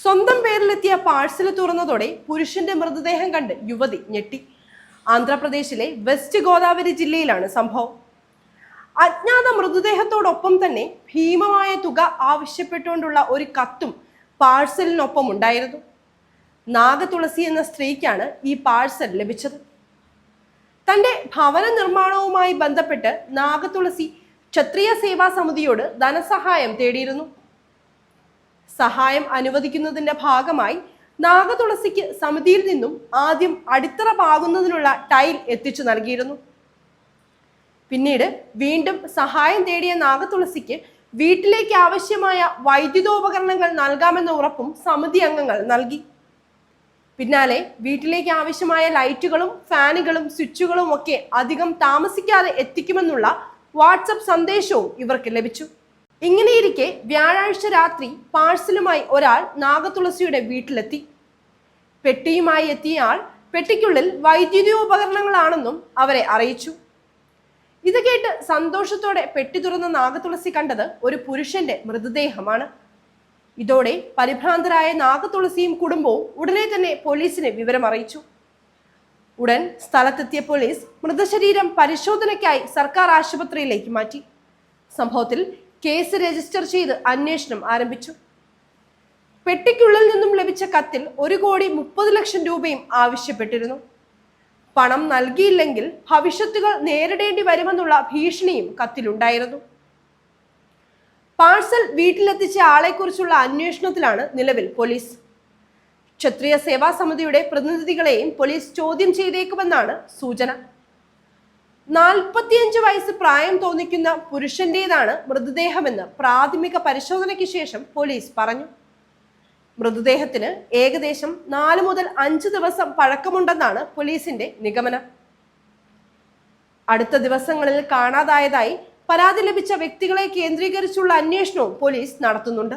സ്വന്തം പേരിലെത്തിയ പാഴ്സൽ തുറന്നതോടെ പുരുഷന്റെ മൃതദേഹം കണ്ട് യുവതി ഞെട്ടി. ആന്ധ്രാപ്രദേശിലെ വെസ്റ്റ് ഗോദാവരി ജില്ലയിലാണ് സംഭവം. അജ്ഞാത മൃതദേഹത്തോടൊപ്പം തന്നെ ഭീമമായ തുക ആവശ്യപ്പെട്ടുകൊണ്ടുള്ള ഒരു കത്തും പാഴ്സലിനൊപ്പം ഉണ്ടായിരുന്നു നാഗതുളസി എന്ന സ്ത്രീക്കാണ് ഈ പാഴ്സൽ ലഭിച്ചത്. തന്റെ ഭവന നിർമ്മാണവുമായി ബന്ധപ്പെട്ട് നാഗതുളസി ക്ഷത്രിയ സേവാ സമിതിയോട് ധനസഹായം തേടിയിരുന്നു. സഹായം അനുവദിക്കുന്നതിന്റെ ഭാഗമായി നാഗതുളസിക്ക് സമിതിയിൽ നിന്നും ആദ്യം അടിത്തറ പാകുന്നതിനുള്ള ടൈൽ എത്തിച്ചു നൽകിയിരുന്നു. പിന്നീട് വീണ്ടും സഹായം തേടിയ നാഗതുളസിക്ക് വീട്ടിലേക്ക് ആവശ്യമായ വൈദ്യുതോപകരണങ്ങൾ നൽകാമെന്ന ഉറപ്പും സമിതി അംഗങ്ങൾ നൽകി. പിന്നാലെ വീട്ടിലേക്ക് ആവശ്യമായ ലൈറ്റുകളും ഫാനുകളും സ്വിച്ചുകളും ഒക്കെ അധികം താമസിക്കാതെ എത്തിക്കുമെന്നുള്ള വാട്സപ്പ് സന്ദേശവും ഇവർക്ക് ലഭിച്ചു. ഇങ്ങനെയിരിക്കെ വ്യാഴാഴ്ച രാത്രി പാഴ്സലുമായി ഒരാൾ നാഗതുളസിയുടെ വീട്ടിലെത്തി. പെട്ടിയുമായി എത്തിയ ആൾ പെട്ടിക്കുള്ളിൽ വൈദ്യുതി ഉപകരണങ്ങളാണെന്നും അവരെ അറിയിച്ചു. ഇത് കേട്ട് സന്തോഷത്തോടെ പെട്ടി തുറന്ന നാഗതുളസി കണ്ടത് ഒരു പുരുഷന്റെ മൃതദേഹമാണ്. ഇതോടെ പരിഭ്രാന്തരായ നാഗതുളസിയും കുടുംബവും ഉടനെ തന്നെ പോലീസിനെ വിവരം അറിയിച്ചു. ഉടൻ സ്ഥലത്തെത്തിയ പോലീസ് മൃതശരീരം പരിശോധനയ്ക്കായി സർക്കാർ ആശുപത്രിയിലേക്ക് മാറ്റി. സംഭവത്തിൽ കേസ് രജിസ്റ്റർ ചെയ്ത് അന്വേഷണം ആരംഭിച്ചു. പെട്ടിക്കുള്ളിൽ നിന്നും ലഭിച്ച കത്തിൽ ഒരു കോടി മുപ്പത് ലക്ഷം രൂപയും ആവശ്യപ്പെട്ടിരുന്നു. പണം നൽകിയില്ലെങ്കിൽ ഭവിഷ്യത്തുകൾ നേരിടേണ്ടി വരുമെന്നുള്ള ഭീഷണിയും കത്തിലുണ്ടായിരുന്നു. പാഴ്സൽ വീട്ടിലെത്തിച്ച ആളെക്കുറിച്ചുള്ള അന്വേഷണത്തിലാണ് നിലവിൽ പോലീസ്. ക്ഷത്രിയ സേവാ സമിതിയുടെ പ്രതിനിധികളെയും പോലീസ് ചോദ്യം ചെയ്തേക്കുമെന്നാണ് സൂചന. നാൽപ്പത്തിയഞ്ച് വയസ്സ് പ്രായം തോന്നിക്കുന്ന പുരുഷന്റേതാണ് മൃതദേഹമെന്ന് പ്രാഥമിക പരിശോധനയ്ക്ക് ശേഷം പോലീസ് പറഞ്ഞു. മൃതദേഹത്തിന് ഏകദേശം നാല് മുതൽ അഞ്ച് ദിവസം പഴക്കമുണ്ടെന്നാണ് പോലീസിന്റെ നിഗമനം. അടുത്ത ദിവസങ്ങളിൽ കാണാതായതായി പരാതി ലഭിച്ച വ്യക്തികളെ കേന്ദ്രീകരിച്ചുള്ള അന്വേഷണവും പോലീസ് നടത്തുന്നുണ്ട്.